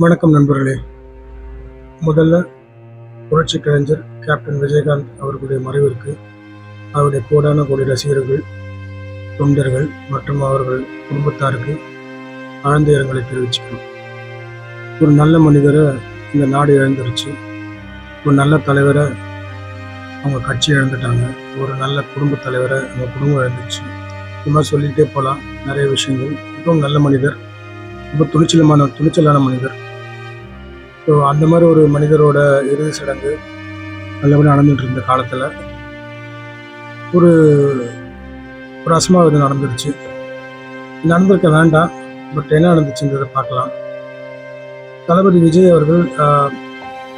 வணக்கம் நண்பர்களே. முதல்ல புரட்சி கலைஞர் கேப்டன் விஜயகாந்த் அவர்களுடைய மறைவிற்கு அவருடைய கோடான கோடி ரசிகர்கள் தொண்டர்கள் மற்றும் அவர்கள் குடும்பத்தாருக்கு ஆழ்ந்த இரங்கலை தெரிவிச்சுக்கணும் ஒரு நல்ல மனிதரை இந்த நாடு இழந்துருச்சு. ஒரு நல்ல தலைவரை அவங்க கட்சி இழந்துட்டாங்க. ஒரு நல்ல குடும்ப தலைவரை அவங்க குடும்பம் இழந்துச்சு இது மாதிரி சொல்லிகிட்டே போகலாம் நிறைய விஷயங்கள். மிகவும் நல்ல மனிதர் ரொம்ப துணிச்சலமான துணிச்சலான மனிதர். ஸோ அந்த மாதிரி ஒரு மனிதரோட இறுதி சடங்கு நல்லபடியாக நடந்துட்டு இருந்த காலத்தில் ஒரு ஒரு அசம்பாவிதம் நடந்துருச்சு. நடந்திருக்க வேண்டாம் பட் என்ன நடந்துச்சுன்றதை பார்க்கலாம். தளபதி விஜய் அவர்கள்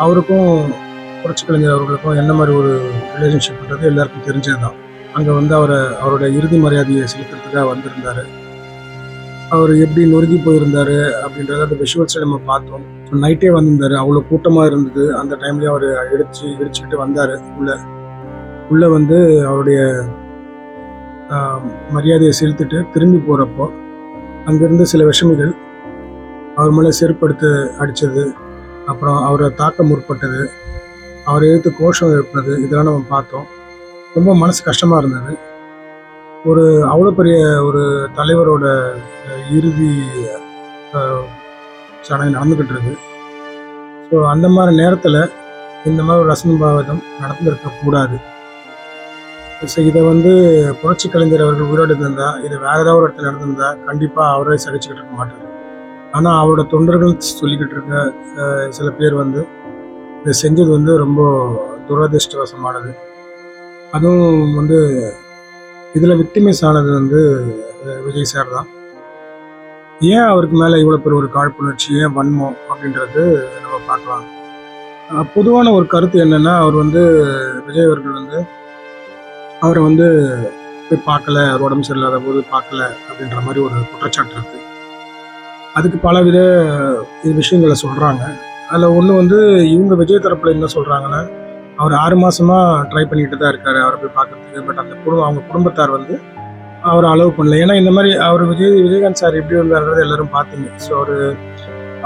அவருக்கும் புரட்சி கலைஞர் அவர்களுக்கும் என்ன மாதிரி ஒரு ரிலேஷன்ஷிப்ன்றது எல்லாருக்கும் தெரிஞ்சது தான் அங்கே வந்து அவரை அவருடைய இறுதி மரியாதையை செலுத்துறதுக்காக வந்திருந்தாரு. அவர் எப்படி நொறுங்கி போயிருந்தாரு அப்படின்றத அந்த விஷுவல்ஸை நம்ம பார்த்தோம். நைட்டே வந்திருந்தாரு. அவ்வளோ கூட்டமாக இருந்தது. அந்த டைம்லேயே அவர் இடிச்சு இடிச்சுக்கிட்டு வந்தார். உள்ள உள்ள வந்து அவருடைய மரியாதையை செலுத்திட்டு திரும்பி போகிறப்போ அங்கேருந்து சில விஷமிகள் அவர் மேலே செருப்படுத்து அடித்தது அப்புறம் அவரை தாக்க முற்பட்டது. அவரை எதிர்த்து கோஷம் எழுப்புனது. இதெல்லாம் நம்ம பார்த்தோம். ரொம்ப மனசு கஷ்டமாக இருந்தது. ஒரு அவ்வளோ பெரிய ஒரு தலைவரோட இறுதி சடங்கு நடந்துக்கிட்டு இருக்கு. ஸோ அந்த மாதிரி நேரத்தில் இந்த மாதிரி ஒரு ரசம்பாவிதம் பாவகம் கூடாது. ஸோ இதை வந்து புரட்சி கலைஞர் அவர்கள் உயிரோடு இருந்திருந்தா இது வேறு ஏதாவது ஒரு இடத்துல நடந்திருந்தா கண்டிப்பாக அவரே சகிச்சுக்கிட்டு இருக்க மாட்டார். ஆனால் அவரோட தொண்டர்கள் சொல்லிக்கிட்டு இருக்க சில பேர் வந்து இதை செஞ்சது வந்து ரொம்ப துரதிருஷ்டவசமானது. அதுவும் வந்து இதில் விக்டிமைஸ் ஆனது வந்து விஜய் சார் தான். ஏன் அவருக்கு மேலே இவ்வளோ பெரிய ஒரு காழ்ப்புணர்ச்சி ஏன் வன்மம் அப்படின்றது நம்ம பார்க்கலாம். பொதுவான ஒரு கருத்து என்னென்னா அவர் வந்து விஜய் அவர்கள் வந்து அவரை வந்து போய் பார்க்கல அவர் உடம்பு சரியில்லாத போது பார்க்கல அப்படின்ற மாதிரி ஒரு குற்றச்சாட்டு இருக்குது அதுக்கு பலவித இது விஷயங்களை சொல்கிறாங்க அதில் ஒன்று வந்து இவங்க விஜய் தரப்பில் என்ன சொல்கிறாங்கன்னா அவர் ஆறு மாதமாக ட்ரை பண்ணிட்டு தான் இருக்கார். அவரை போய் பார்க்கறதுக்கு. பட் அந்த குடும்பம் அவங்க குடும்பத்தார் வந்து அவர் அலோவ் பண்ணல. ஏன்னா இந்த மாதிரி அவர் விஜய் விஜயகாந்த் சார் எப்படி வந்தாருன்றது எல்லாரும் பார்த்தீங்க. ஸோ அவர்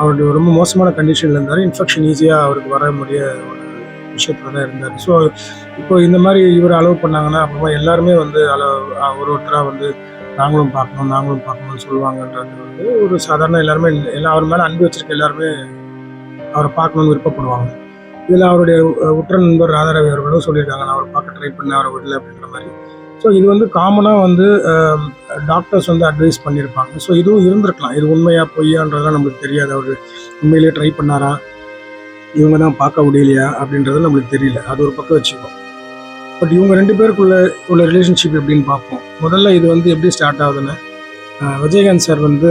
அவருடைய ரொம்ப மோசமான கண்டிஷனில் இருந்தார். இன்ஃபெக்ஷன் ஈஸியாக அவருக்கு வர முடிய ஒரு விஷயத்துல தான் இருந்தார். ஸோ இப்போ இந்த மாதிரி இவர் அலோவ் பண்ணாங்கன்னா அப்புறமா எல்லாருமே வந்து அலோவ் ஒரு ஒருத்தராக வந்து நாங்களும் பார்க்கணும் நாங்களும் பார்க்கணும்னு சொல்லுவாங்கன்றது வந்து ஒரு சாதாரண எல்லாருமே எல்லா அவர் மேலே அன்பு வச்சிருக்க எல்லாருமே அவரை பார்க்கணும்னு விருப்பப்படுவாங்க. இதில் அவருடைய உற்ற நண்பர் ராதாரவி அவர்களும் சொல்லியிருக்காங்க நான் அவரை பார்க்க ட்ரை பண்ண அவரை விடல அப்படின்ற மாதிரி. ஸோ இது வந்து காமனாக வந்து டாக்டர்ஸ் வந்து அட்வைஸ் பண்ணியிருப்பாங்க. ஸோ இதுவும் இருந்திருக்கலாம். இது உண்மையாக பொய்யான்றதெல்லாம் நம்மளுக்கு தெரியாது. அவர் உண்மையிலேயே ட்ரை பண்ணாரா? இவங்க தான் பார்க்க முடியலையா? அப்படின்றது நம்மளுக்கு தெரியல. அது ஒரு பக்கம் வச்சுக்கோம் பட் இவங்க ரெண்டு பேருக்குள்ள உள்ள ரிலேஷன்ஷிப் எப்படின்னு பார்ப்போம். முதல்ல இது வந்து எப்படி ஸ்டார்ட் ஆகுதுன்னு விஜயகாந்த் சார் வந்து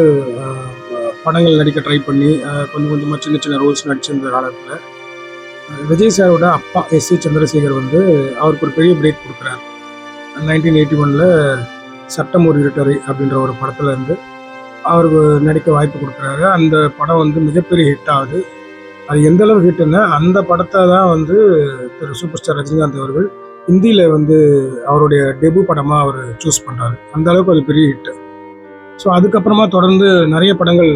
படங்கள் நடிக்க ட்ரை பண்ணி கொஞ்சம் கொஞ்சமாக சின்ன சின்ன ரோல்ஸ் நடிச்சிருந்த காலத்தில் விஜய் சாரோட அப்பா எஸ் சி சந்திரசேகர் வந்து அவருக்கு ஒரு பெரிய பிரேக் கொடுக்குறாரு. நைன்டீன் எயிட்டி ஒனில் சட்டம் ஒரு அப்படின்ற ஒரு படத்தில் இருந்து அவர் நடிக்க வாய்ப்பு கொடுக்குறாரு. அந்த படம் வந்து மிகப்பெரிய ஹிட் ஆகுது. அது எந்த அளவுக்கு ஹிட்னா அந்த படத்தை தான் வந்து திரு சூப்பர் ஸ்டார் ரஜினிகாந்த் அவர்கள் ஹிந்தியில் வந்து அவருடைய டெபு படமாக அவர் சூஸ் பண்ணுறாரு அந்த அளவுக்கு அது பெரிய ஹிட் ஸோ அதுக்கப்புறமா தொடர்ந்து நிறைய படங்கள்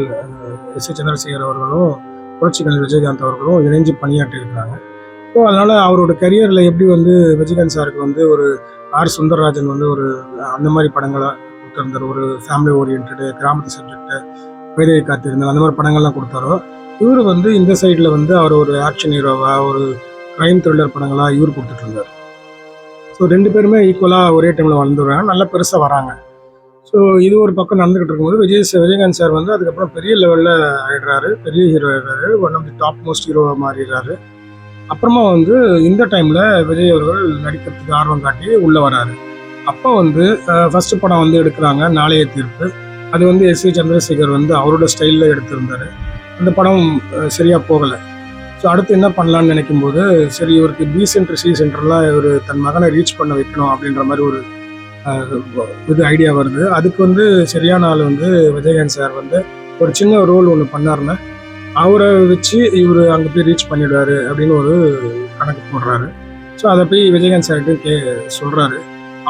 எஸ் ஏ சந்திரசேகர் அவர்களும் புரட்சிகள் விஜயகாந்த் அவர்களும் இணைஞ்சு பணியாற்றியிருக்கிறாங்க. ஸோ அதனால் அவரோட கரியரில் எப்படி வந்து விஜயகாந்த் சாருக்கு வந்து ஒரு ஆர். சுந்தரராஜன் வந்து ஒரு அந்த மாதிரி படங்களை கொடுத்துருந்தார். ஒரு ஃபேமிலி ஓரியன்டு கிராமத்து சப்ஜெக்ட்டு வேதையை காத்திருந்தார் அந்த மாதிரி படங்கள்லாம் கொடுத்தாரோ இவர் வந்து இந்த சைடில் வந்து அவர் ஒரு ஆக்ஷன் ஹீரோவாக ஒரு க்ரைம் த்ரில்லர் படங்களாக இவர் கொடுத்துட்டு இருந்தார். ஸோ ரெண்டு பேருமே ஈக்குவலாக ஒரே டைமில் வளர்ந்துடுறாங்க நல்லா பெருசாக வராங்க. ஸோ இது ஒரு பக்கம் நடந்துகிட்டு இருக்கும்போது விஜய் விஜயகாந்த் சார் வந்து அதுக்கப்புறம் பெரிய லெவலில் ஆயிடுறாரு. பெரிய ஹீரோ ஆயிடுறாரு. One of the top most ஹீரோவாக மாறிடுறாரு. அப்புறமா வந்து இந்த டைமில் விஜய் அவர்கள் நடிக்கிறதுக்கு ஆர்வம் காட்டி உள்ளே வராரு. அப்போ வந்து ஃபஸ்ட்டு படம் வந்து எடுக்கிறாங்க நாளைய தீர்ப்பு. அது வந்து எஸ் வி சந்திரசேகர் வந்து அவரோட ஸ்டைலில் எடுத்திருந்தாரு. அந்த படம் சரியாக சரியா போகலை. ஸோ அடுத்து என்ன பண்ணலான்னு நினைக்கும்போது சரி இவருக்கு பி சென்டர் சி சென்டர்லாம் இவர் தன் மகனை ரீச் பண்ண வைக்கணும் அப்படின்ற மாதிரி ஒரு இது ஐடியா வருது. அதுக்கு வந்து சரியான ஆள் வந்து விஜயகாந்த் சார் வந்து ஒரு சின்ன ரோல் ஒன்று பண்ணாருன்னா அவரை வச்சு இவர் அங்கே போய் ரீச் பண்ணிடுவாரு அப்படின்னு ஒரு கணக்கு போடுறாரு. ஸோ அதை போய் விஜயகாந்த் சார்கிட்ட கே சொல்கிறாரு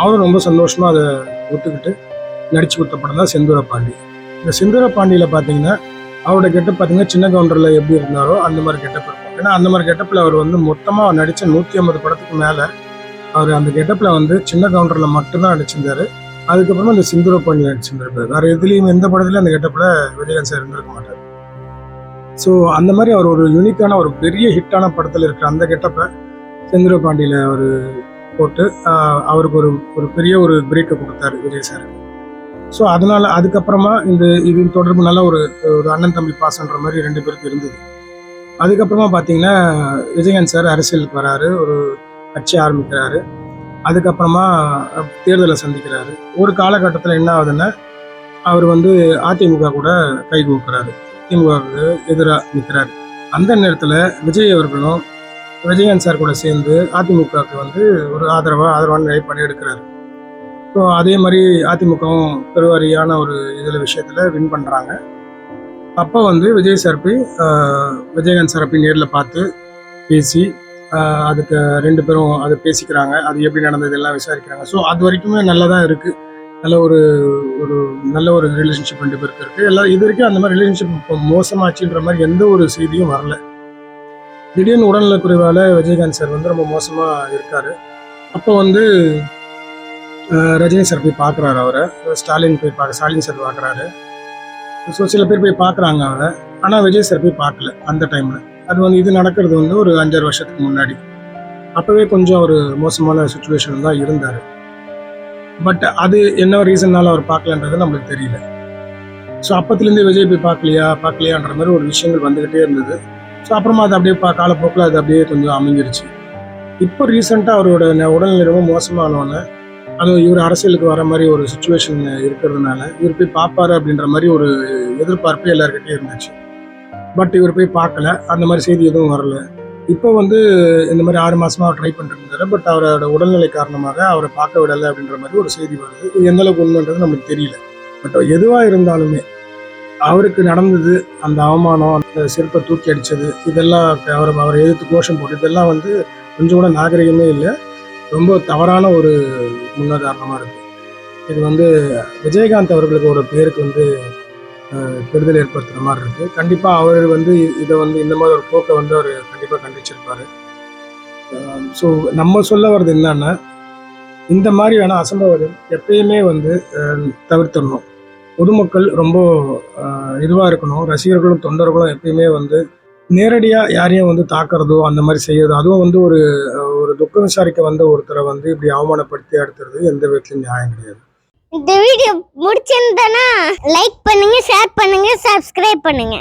அவரும் ரொம்ப சந்தோஷமாக அதை ஒத்துக்கிட்டு நடிச்சு கொடுத்த படம் தான் செந்தூர பாண்டி. இந்த செந்தூர பாண்டியில் பார்த்தீங்கன்னா அவரோட கெட்டப் பார்த்தீங்கன்னா சின்ன கவுண்டரில் எப்படி இருந்தாரோ அந்த மாதிரி கெட்டப் இருக்கும். ஏன்னா அந்த மாதிரி கெட்டப்பில் அவர் வந்து மொத்தமாக நடித்த நூற்றி ஐம்பது படத்துக்கு மேலே அவர் அந்த கெட்டப்பில் வந்து சின்ன கவுண்டரில் மட்டும்தான் அடிச்சிருந்தாரு. அதுக்கப்புறமா இந்த சிந்துர பாண்டியில் நடிச்சிருந்திருப்பாரு வேறு எதுலேயும் எந்த படத்துலையும் அந்த கெட்டப்பில் விஜயகாந்த் சார் இருந்திருக்க மாட்டார். ஸோ அந்த மாதிரி அவர் ஒரு யூனிக்கான ஒரு பெரிய ஹிட்டான படத்தில் இருக்கிற அந்த கெட்டப்பை செந்திர பாண்டியில் அவர் போட்டு அவருக்கு ஒரு ஒரு பெரிய ஒரு பிரேக்கை கொடுத்தாரு விஜய் சார் ஸோ அதனால அதுக்கப்புறமா இந்த இது தொடர்பு நல்ல ஒரு ஒரு அண்ணன் தம்பி பாசன்ற மாதிரி ரெண்டு பேருக்கு இருந்தது. அதுக்கப்புறமா பார்த்தீங்கன்னா விஜயகாந்த் சார் அரசியலுக்கு வராரு. ஒரு கட்சி ஆரம்பிக்கிறாரு. அதுக்கப்புறமா தேர்தலை சந்திக்கிறாரு. ஒரு காலகட்டத்தில் என்ன ஆகுதுன்னா அவர் வந்து அதிமுக கூட கை கொடுக்குறாரு. திமுகவுக்கு எதிராக நிற்கிறார் அந்த நேரத்தில் விஜய் அவர்களும் விஜயகாந்த் சார் கூட சேர்ந்து அதிமுகவுக்கு வந்து ஒரு ஆதரவாக ஆதரவான நிலைப்பாடு எடுக்கிறாரு. ஸோ அதே மாதிரி அதிமுகவும் பெருவாரியான ஒரு இதில் விஷயத்தில் வின் பண்ணுறாங்க அப்போ வந்து விஜய் சார் போய் விஜயகாந்த் சார் போய் நேரில் பார்த்து பேசி அதுக்கு ரெண்டு பேரும் அது பேசிக்கிறாங்க. அது எப்படி நடந்தது எல்லாம் விசாரிக்கிறாங்க. ஸோ அது வரைக்குமே நல்லதாக இருக்குது நல்ல ஒரு ஒரு நல்ல ஒரு ரிலேஷன்ஷிப் ரெண்டு பேருக்கு இருக்குது எல்லாம் இது வரைக்கும் அந்த மாதிரி ரிலேஷன்ஷிப் இப்போ மோசமாச்சுன்ற மாதிரி எந்த ஒரு செய்தியும் வரல. திடீர்னு உடல்நலக்குறைவால் விஜயகாந்த் சார் வந்து ரொம்ப மோசமாக இருக்கார். அப்போ வந்து ரஜினி சார் போய் பார்க்குறாரு அவரை. ஸ்டாலின் போய் பார்க்க ஸ்டாலின் சார் பார்க்குறாரு ஸோ சில பேர் போய் பார்க்குறாங்க அவரை. ஆனால் விஜய் சார் போய் பார்க்கல அந்த டைமில் அது வந்து இது நடக்கிறது வந்து ஒரு அஞ்சாறு வருஷத்துக்கு முன்னாடி. அப்போவே கொஞ்சம் ஒரு மோசமான சுச்சுவேஷன் தான் இருந்தார். பட் அது என்ன ரீசன்னால அவர் பார்க்கலன்றது நம்மளுக்கு தெரியல. ஸோ அப்பத்துலேருந்து விஜய் போய் பார்க்கலையா? பார்க்கலையான்ற மாதிரி ஒரு விஷயங்கள் வந்துக்கிட்டே இருந்தது. ஸோ அப்புறமா அது அப்படியே பா காலப்போக்கில் அது அப்படியே கொஞ்சம் அமைஞ்சிருச்சு. இப்போ ரீசெண்டாக அவரோட ந- உடல்நிலை ரொம்ப மோசமானோன்னு அதுவும் இவர் அரசியலுக்கு வர மாதிரி ஒரு சுச்சுவேஷன் இருக்கிறதுனால இவர் போய் பார்ப்பாரு அப்படின்ற மாதிரி ஒரு எதிர்பார்ப்பு எல்லாருக்கிட்டே இருந்துச்சு. பட் இவர் போய் பார்க்கல. அந்த மாதிரி செய்தி எதுவும் வரல. இப்போ வந்து இந்த மாதிரி ஆறு மாதமாக ட்ரை பண்ணிட்டு பட் அவரோட உடல்நிலை காரணமாக அவரை பார்க்க விடலை அப்படின்ற மாதிரி ஒரு செய்தி வருது. இது எந்த அளவுக்கு உண்மைன்றது நமக்கு தெரியல. பட் எதுவாக இருந்தாலுமே அவருக்கு நடந்தது அந்த அவமானம் அந்த செருப்பை தூக்கி அடித்தது இதெல்லாம் அவர் அவரை எதிர்த்து கோஷம் போட்டு இதெல்லாம் வந்து கொஞ்சம் கூட நாகரிகமே இல்லை. ரொம்ப தவறான ஒரு முன்னுதாரணமாக இருக்குது இது வந்து விஜயகாந்த் அவர்களுக்கு ஒரு பேருக்கு வந்து கெடுதல் ஏற்படுத்துகிற மாதிரி இருக்கு. கண்டிப்பாக அவர் வந்து இதை வந்து இந்த மாதிரி ஒரு போக்கை வந்து அவர் கண்டிப்பாக கண்டிச்சிருப்பார். ஸோ நம்ம சொல்ல வர்றது என்னன்னா இந்த மாதிரியான அசம்பாவிதம் எப்பயுமே வந்து தவிர்த்தரணும் தவிர்த்திடணும். பொதுமக்கள் ரொம்ப இதுவாக இருக்கணும். ரசிகர்களும் தொண்டர்களும் எப்பயுமே வந்து நேரடியாக யாரையும் வந்து தாக்குறதோ அந்த மாதிரி செய்யறதோ அதுவும் வந்து ஒரு ஒரு துக்கம் விசாரிக்க வந்த ஒருத்தரை வந்து இப்படி அவமானப்படுத்தி அடுத்துறது எந்த விதத்துலையும் நியாயம் கிடையாது. இந்த வீடியோ முடிச்சிருந்தனா லைக் பண்ணுங்க ஷேர் பண்ணுங்க சப்ஸ்கிரைப் பண்ணுங்க.